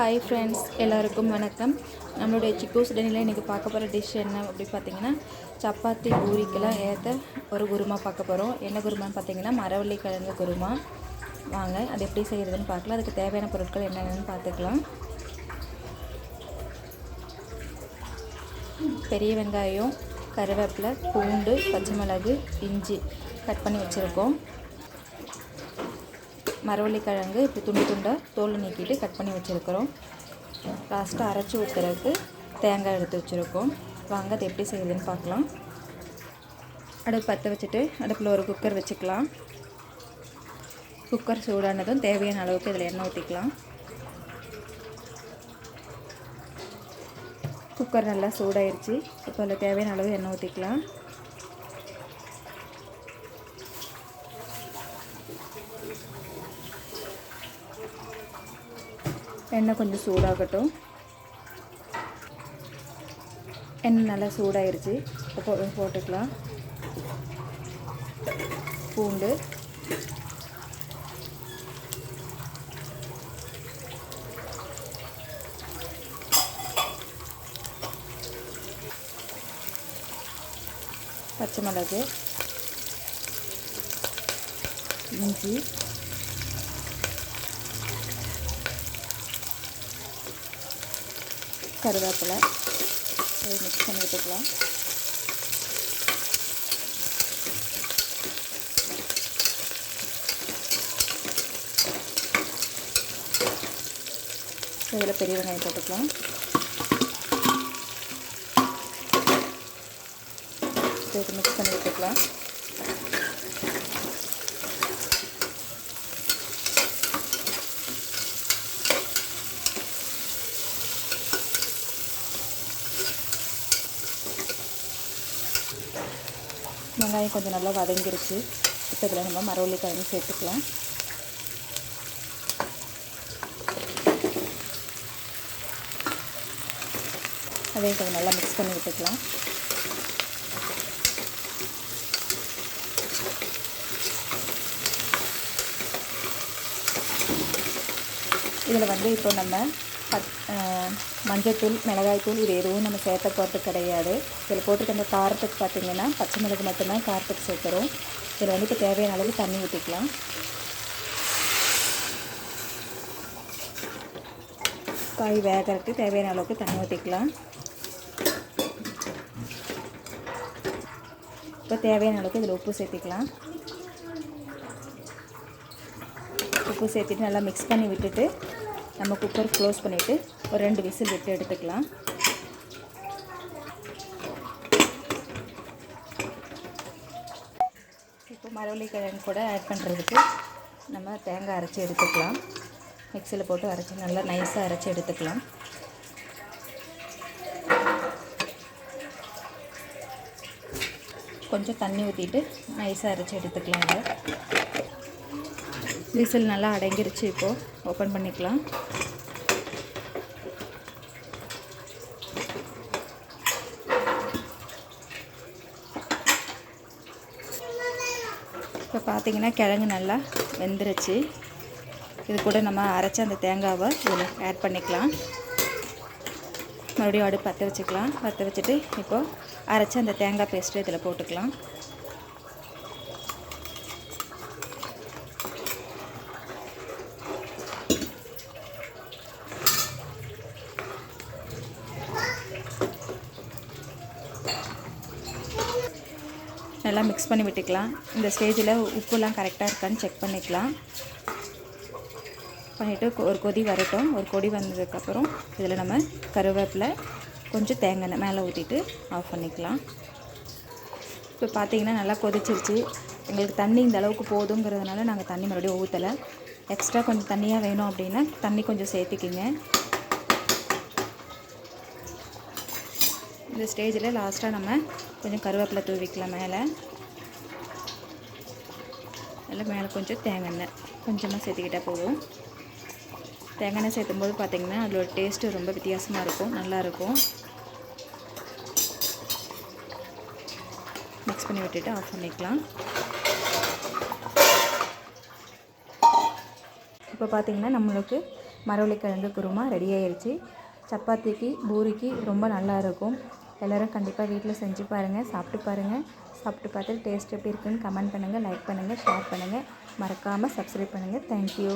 Hi friends எல்லாருக்கும் வணக்கம். நம்மளுடைய சிக்கோஸ் டெனியில் இன்றைக்கி பார்க்க போகிற டிஷ் என்ன அப்படி பார்த்தீங்கன்னா சப்பாத்தி பூரிக்கெல்லாம் ஏற்ற ஒரு குருமா பார்க்க போகிறோம் என்ன குருமான்னு பார்த்தீங்கன்னா மரவள்ளி கிழங்கு குருமா. வாங்க அது எப்படி செய்கிறதுன்னு பார்க்கலாம். அதுக்கு தேவையான பொருட்கள் என்னென்னு பார்த்துக்கலாம். பெரிய வெங்காயம் கருவேப்பிலை பூண்டு பச்சை மிளகு இஞ்சி கட் பண்ணி வச்சுருக்கோம். மரவள்ளிக்கிழங்கு இப்படி துண்டு துண்டாக தோல் நீக்கிட்டு கட் பண்ணி வச்சுருக்கிறோம். லாஸ்ட்டாக அரைச்சி ஊற்றுறதுக்கு தேங்காய் எடுத்து வச்சுருக்கோம். வாங்க அது எப்படி செய்யுதுன்னு பார்க்கலாம். அடுப்பு பற்ற வச்சுட்டு அடுப்பில் ஒரு குக்கர் வச்சுக்கலாம். குக்கர் சூடானதும் தேவையான அளவுக்கு இதில் எண்ணெய் ஊற்றிக்கலாம் குக்கர் நல்லா சூடாயிருச்சு. இப்போ அதில் தேவையான அளவு எண்ணெய் ஊற்றிக்கலாம் எண்ணெய் கொஞ்சம் சூடாகட்டும். எண்ணெய் நல்லா சூடாயிருச்சு. இப்போ போட்டுக்கலாம். பூண்டு. பச்சை மிளகு. இஞ்சி. கருவேப்பிலை. மிக்ஸ் பண்ணி விட்டுக்கலாம் இதில் பெரிய வெங்காயம் போட்டுக்கலாம். இது மிக்ஸ் பண்ணி விட்டுக்கலாம் வெங்காயம் கொஞ்சம் நல்லா வதங்கிருச்சு. இப்போ இதில் நம்ம மரவள்ளி கிழங்கு சேர்த்துக்கலாம். அதையும் கொஞ்சம் நல்லா மிக்ஸ் பண்ணி விட்டுக்கலாம். இதில் வந்து இப்போ நம்ம பத் மஞ்சத்தூள் மிளகாய்த்தூள் இது எதுவும் நம்ம சேர்த்த போகிறது கிடையாது. இதில் போட்டுருக்க அந்த காரத்துக்கு பார்த்திங்கன்னா பச்சை மிளகு மட்டும்தான் காரத்துக்கு சேர்க்குறோம். இதில் வந்து இப்போ தேவையான அளவு தண்ணி ஊற்றிக்கலாம் காய் வேகிறதுக்கு தேவையான அளவுக்கு தண்ணி ஊற்றிக்கலாம் இப்போ தேவையான அளவுக்கு இதில் உப்பு சேர்த்திக்கலாம். உப்பு சேர்த்துட்டு நல்லா மிக்ஸ் பண்ணி விட்டுட்டு நம்ம குக்கர் க்ளோஸ் பண்ணிவிட்டு ஒரு ரெண்டு விசில் விட்டு எடுத்துக்கலாம். இப்போ மரவள்ளி கிழங்கு கூட ஆட் பண்ணுறதுக்கு நம்ம தேங்காய் அரைச்சி எடுத்துக்கலாம். மிக்சியில் போட்டு அரைச்சி நல்லா நைஸாக அரைச்சி எடுத்துக்கலாம். கொஞ்சம் தண்ணி ஊற்றிட்டு நைஸாக அரைச்சி எடுத்துக்கலாம் இதை. விசில் நல்லா அடங்கிருச்சு இப்போது ஓப்பன் பண்ணிக்கலாம். இப்போ பார்த்தீங்கன்னா கிழங்கு நல்லா வெந்துருச்சு. இது கூட நம்ம அரைச்ச அந்த தேங்காவை இதில் ஆட் பண்ணிக்கலாம். மறுபடியும் அடுப்பு பற்ற வச்சுக்கலாம். பற்ற வச்சுட்டு இப்போது அரைச்ச அந்த தேங்காய் பேஸ்ட்டு இதில் போட்டுக்கலாம். நல்லா மிக்ஸ் பண்ணி விட்டுக்கலாம். இந்த ஸ்டேஜில் உப்புலாம் கரெக்டாக இருக்கான்னு செக் பண்ணிக்கலாம். பண்ணிவிட்டு ஒரு கொதி வரட்டும். ஒரு கொடி வந்ததுக்கப்புறம் இதில் நம்ம கருவேப்பிலை கொஞ்சம் தேங்காய் மேலே ஊற்றிட்டு ஆஃப் பண்ணிக்கலாம். இப்போ பார்த்தீங்கன்னா நல்லா கொதிச்சிருச்சு. எங்களுக்கு தண்ணி இந்த அளவுக்கு போதுங்கிறதுனால நாங்கள் தண்ணி மறுபடியும் ஊற்றலை எக்ஸ்ட்ரா கொஞ்சம் தண்ணியாக வேணும் அப்படின்னா தண்ணி கொஞ்சம் சேர்த்துக்கிங்க. இந்த ஸ்டேஜில் லாஸ்ட்டாக நம்ம கொஞ்சம் கருவேப்பிலை தூவிக்கலாம் மேலே. அதில் மேலே கொஞ்சம் தேங்காய் எண்ணெய் கொஞ்சமாக சேர்த்துக்கிட்டால் போதும். தேங்காய் எண்ணெய் சேர்த்தும்போது பார்த்திங்கன்னா அதோட டேஸ்ட்டு ரொம்ப வித்தியாசமாக இருக்கும் நல்லாயிருக்கும் மிக்ஸ் பண்ணி விட்டுட்டு ஆஃப் பண்ணிக்கலாம். இப்போ பார்த்திங்கன்னா நம்மளுக்கு மரவள்ளிக்கிழங்கு குருமா ரெடி ஆயிடுச்சு சப்பாத்திக்கு பூரிக்கு ரொம்ப நல்லா இருக்கும். எல்லோரும் கண்டிப்பாக வீட்டில் செஞ்சு பாருங்கள் சாப்பிட்டு பாருங்கள் சாப்பிட்டு பார்த்துட்டு டேஸ்ட் எப்படி இருக்குன்னு கமெண்ட் பண்ணுங்கள் லைக் பண்ணுங்கள் ஷேர் பண்ணுங்கள் மறக்காமல் சப்ஸ்கிரைப் பண்ணுங்கள் தேங்க்யூ